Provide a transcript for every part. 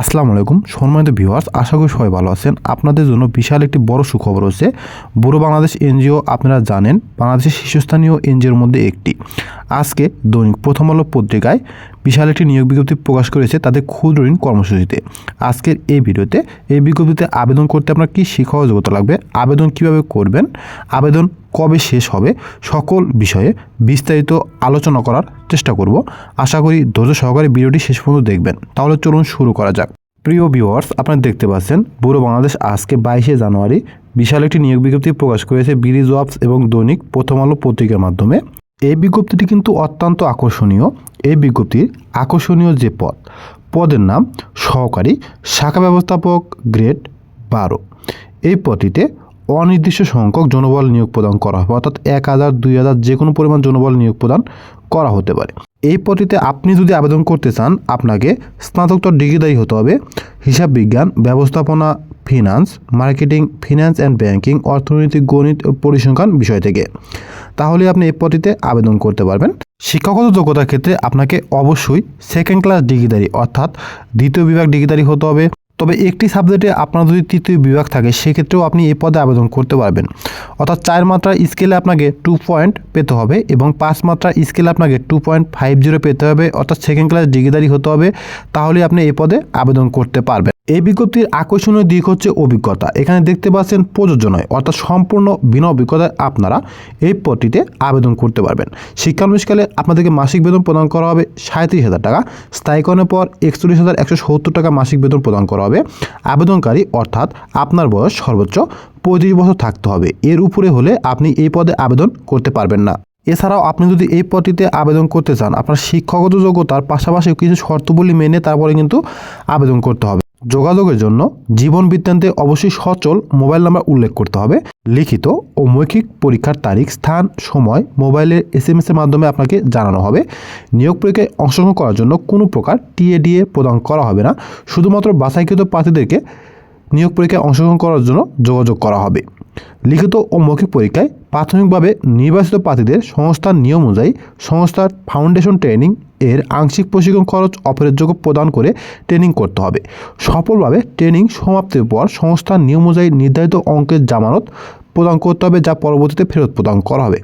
আসসালামু আলাইকুম সম্মানিত ভিউয়ার্স, আশা করি সবাই ভালো আছেন। আপনাদের জন্য বিশাল একটি বড় সুখবর হচ্ছে বুড়ো বাংলাদেশ এনজিও আপনারা জানেন, বাংলাদেশের শীর্ষস্থানীয় এনজিওর মধ্যে একটি। আজকে দৈনিক প্রথম আলো পত্রিকায় বিশাল একটি নিয়োগ বিজ্ঞপ্তি প্রকাশ করেছে তাদের ক্ষুদ্র ঋণ কর্মসূচিতে। আজকের এই ভিডিওতে এই বিজ্ঞপ্তিতে আবেদন করতে আপনার কী শিক্ষা যোগ্যতা লাগবে, আবেদন কীভাবে করবেন, আবেদন কবে শেষ হবে, সকল বিষয়ে বিস্তারিত আলোচনা করার চেষ্টা করব। আশা করি ধৈর্য সহকারে ভিডিওটি শেষ পর্যন্ত দেখবেন। তাহলে চলুন শুরু করা যাক। প্রিয় ভিউয়ার্স, আপনারা দেখতে পাচ্ছেন বুড়ো বাংলাদেশ আজকে বাইশে জানুয়ারি, বিশাল একটি নিয়োগ বিজ্ঞপ্তি প্রকাশ করেছে বিডি জবস এবং দৈনিক প্রথম আলো পত্রিকার মাধ্যমে। এই বিজ্ঞপ্তিটি কিন্তু অত্যন্ত আকর্ষণীয়। এই বিজ্ঞপ্তির আকর্ষণীয় যে পদ, পদের নাম সহকারী শাখা ব্যবস্থাপক গ্রেড বারো। এই পদটিতে অনির্দিষ্ট সংখ্যক জনবল নিয়োগ প্রদান করা হবে, অর্থাৎ এক হাজার, দুই হাজার যে কোনো পরিমাণ জনবল নিয়োগ প্রদান করা হতে পারে। এই পদটিতে আপনি যদি আবেদন করতে চান, আপনাকে স্নাতকোত্তর ডিগ্রিদায়ী হতে হবে। হিসাব বিজ্ঞান, ব্যবস্থাপনা finance marketing finance and banking অর্থনৈতিক, গণিত ও পরিসংখ্যান বিষয় থেকে। তাহলে আপনি এই পদটিতে আবেদন করতে পারবেন। শিক্ষাগত যোগ্যতার ক্ষেত্রে আপনাকে অবশ্যই সেকেন্ড ক্লাস ডিগ্রিদারি অর্থাৎ দ্বিতীয় বিভাগ ডিগ্রিদারি হতে হবে। তবে একটি সাবজেক্টে আপনার যদি তৃতীয় বিভাগ থাকে, সেক্ষেত্রেও আপনি এই পদে আবেদন করতে পারবেন। অর্থাৎ চার মাত্রার স্কেলে আপনাকে টু পয়েন্ট পেতে হবে এবং পাঁচ মাত্রার স্কেলে আপনাকে টু পয়েন্ট ফাইভ জিরো পেতে হবে। অর্থাৎ সেকেন্ড ক্লাস ডিগ্রিদারি হতে হবে। তাহলে আপনি এই পদে আবেদন করতে পারবেন। এই বিজ্ঞপ্তির আকর্ষণীয় দিক হচ্ছে অভিজ্ঞতা। এখানে দেখতে পাচ্ছেন প্রযোজ্য নয়, অর্থাৎ সম্পূর্ণ বিনা অভিজ্ঞতায় আপনারা এই পদটিতে আবেদন করতে পারবেন। শিক্ষানবিষ্কালে আপনাদেরকে মাসিক বেতন প্রদান করা হবে সাঁত্রিশ হাজার টাকা, স্থায়ীকরণের পর একচল্লিশ হাজার একশো সত্তর টাকা মাসিক বেতন প্রদান করা হবে। আবেদনকারী, অর্থাৎ আপনার বয়স সর্বোচ্চ পঁয়ত্রিশ বছর থাকতে হবে। এর উপরে হলে আপনি এই পদে আবেদন করতে পারবেন না। এছাড়াও আপনি যদি এই পদটিতে আবেদন করতে চান, আপনার শিক্ষাগত যোগ্যতার পাশাপাশি কিছু শর্তগুলি মেনে তারপরে কিন্তু আবেদন করতে হবে। যোগাযোগের জন্য জীবন বৃত্তান্তে অবশ্যই সচল মোবাইল নাম্বার উল্লেখ করতে হবে। লিখিত ও মৌখিক পরীক্ষার তারিখ, স্থান, সময়, মোবাইলের এস এম এর মাধ্যমে আপনাকে জানানো হবে। নিয়োগ পরীক্ষায় অংশগ্রহণ করার জন্য কোনো প্রকার টিএডিএ প্রদান করা হবে না। শুধুমাত্র বাছাইকৃত প্রার্থীদেরকে নিয়োগ পরীক্ষায় অংশগ্রহণ করার জন্য যোগাযোগ করা হবে। লিখিত ও মৌখিক পরীক্ষায় প্রাথমিকভাবে নির্বাচিত প্রার্থীদের সংস্থার নিয়ম অনুযায়ী সংস্থার ফাউন্ডেশন ট্রেনিং এর আংশিক প্রশিক্ষণ খরচ অফারের প্রদান করে ট্রেনিং করতে হবে। সফলভাবে ট্রেনিং সমাপ্তির পর সংস্থার নিয়ম অনুযায়ী নির্ধারিত অঙ্কের জামানত প্রদান করতে হবে যা পরবর্তীতে ফেরত প্রদান করা হবে।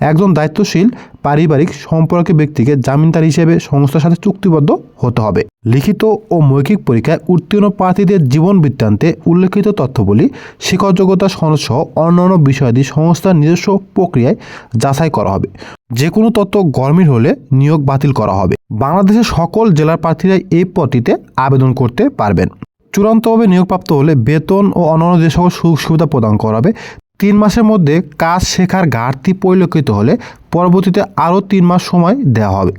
একজন দায়িত্বশীল পারিবারিক সম্পর্কে ব্যক্তিকে জামিনদার হিসেবে সংস্থার সাথে চুক্তিবদ্ধ হতে হবে। লিখিত ও মৌখিক পরীক্ষায় উত্তীর্ণ প্রার্থীদের জীবন বৃত্তান্তে উল্লেখিত তথ্যগুলি শিক্ষাযোগ্যতা সনদ সহ অন্যান্য বিষয়াদি সংস্থার নিজস্ব প্রক্রিয়ায় যাচাই করা হবে। যে কোনো তথ্য গরমির হলে নিয়োগ বাতিল করা হবে। বাংলাদেশের সকল জেলার প্রার্থীরাই এই পদটিতে আবেদন করতে পারবেন। চূড়ান্তভাবে নিয়োগপ্রাপ্ত হলে বেতন ও অন্যান্য যে সকল সুযোগ সুবিধা প্রদান করা হবে তিন মাসের মধ্যে কাজ শেখার ঘাটতি পরিলক্ষিত হলে পরবর্তীতে আরও তিন মাস সময় দেওয়া হবে।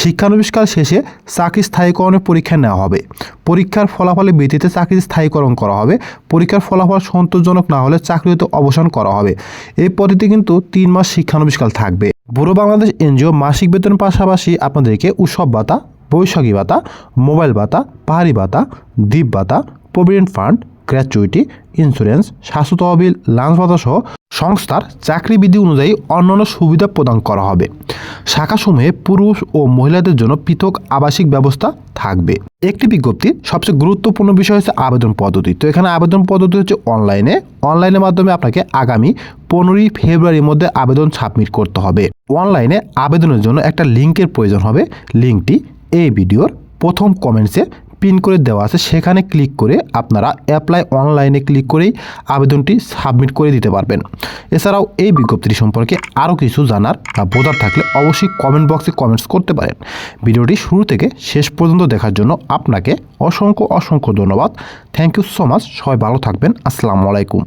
শিক্ষানবিষ্কার শেষে চাকরি স্থায়ীকরণের পরীক্ষা নেওয়া হবে। পরীক্ষার ফলাফলের ভিত্তিতে চাকরি স্থায়ীকরণ করা হবে। পরীক্ষার ফলাফল সন্তোষজনক না হলে চাকরিতে অবসান করা হবে। এই পদ্ধতি কিন্তু তিন মাস শিক্ষানবিষ্কার থাকবে। বুড়ো বাংলাদেশ এনজিও মাসিক বেতন পাশাপাশি আপনাদেরকে উৎসব ভাতা, বৈশাখী ভাতা, মোবাইল ভাতা, পাহাড়ি ভাতা, দ্বীপ ভাতা, প্রভিডেন্ট ফান্ড গ্র্যাচুইটি ইন্স্যুরেন্স স্বাস্থ্য তহবিল লাঞ্চ ভাতা সহ সংস্থার চাকরি বিধি অনুযায়ী অন্যান্য সুবিধা প্রদান করা হবে। শাখাসমূহে পুরুষ ও মহিলাদের জন্য পৃথক আবাসিক ব্যবস্থা থাকবে। একটি বিজ্ঞপ্তির সবচেয়ে গুরুত্বপূর্ণ বিষয় হচ্ছে আবেদন পদ্ধতি। তো এখানে আবেদন পদ্ধতি হচ্ছে অনলাইনে অনলাইনের মাধ্যমে আপনাকে আগামী পনেরোই ফেব্রুয়ারির মধ্যে আবেদন সাবমিট করতে হবে। অনলাইনে আবেদনের জন্য একটা লিঙ্কের প্রয়োজন হবে। লিঙ্কটি এই ভিডিওর প্রথম কমেন্টসে পিন করে দেওয়া আছে, সেখানে ক্লিক করে আপনারা অ্যাপ্লাই অনলাইনে ক্লিক করেই আবেদনটি সাবমিট করে দিতে পারবেন। এছাড়াও এই বিজ্ঞপ্তিটি সম্পর্কে আরও কিছু জানার বা বোঝার থাকলে অবশ্যই কমেন্ট বক্সে কমেন্টস করতে পারেন। ভিডিওটি শুরু থেকে শেষ পর্যন্ত দেখার জন্য আপনাকে অসংখ্য অসংখ্য ধন্যবাদ। থ্যাংক ইউ সো মাচ সবাই ভালো থাকবেন। আসসালামু আলাইকুম।